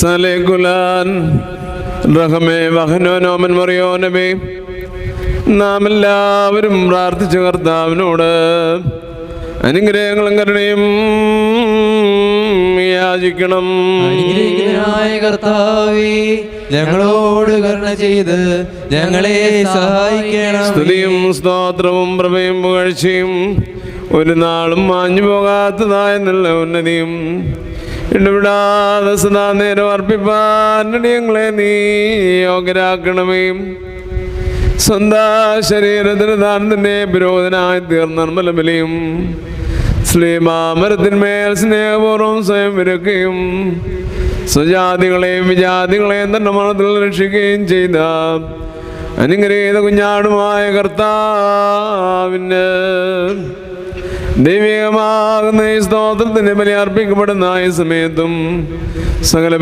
സലേക്കുലാൻ റഹമേ വഹനോനോമൻ മറിയോനമേ നാം എല്ലാവരും പ്രാർത്ഥിച്ച കർത്താവിനോട്. അനുഗ്രഹങ്ങളും കരുണയും യാചിക്കണം. അനുഗ്രഹിക്കുന്നതിനായ കർത്താവേ ഞങ്ങളോട് കരുണ ചെയ്ത് ഞങ്ങളെ സഹായിക്കണം. സ്തുതിയും സ്തോത്രവും പ്രഭയും പുകഴ്ചയും ഒരു നാളും മാഞ്ഞു പോകാത്തതായ നല്ല ഉന്നതിയും ഇടപെടാതെ സദാ നേരം അർപ്പിപ്പാനടിയങ്ങളെ നീ യോഗ്യരാക്കണമേ. സ്വന്തം ശരീരത്തിന് താൻ തന്നെ പുരോധനായി തീർന്ന നിർമ്മലബലിയും ശ്രീമാമരത്തിന്മേൽ സ്നേഹപൂർവം സ്വയം വിരക്കുകയും സ്വജാതികളെയും വിജാതികളെയും തന്റെ മണത്തിൽ രക്ഷിക്കുകയും ചെയ്ത അനുഗ്രഹീത കുഞ്ഞാടുമായ കർത്താവിന് ദൈവികമാകുന്ന ഈ സ്തോത്രത്തിന് ബലി അർപ്പിക്കപ്പെടുന്ന ഈ സമയത്തും സകല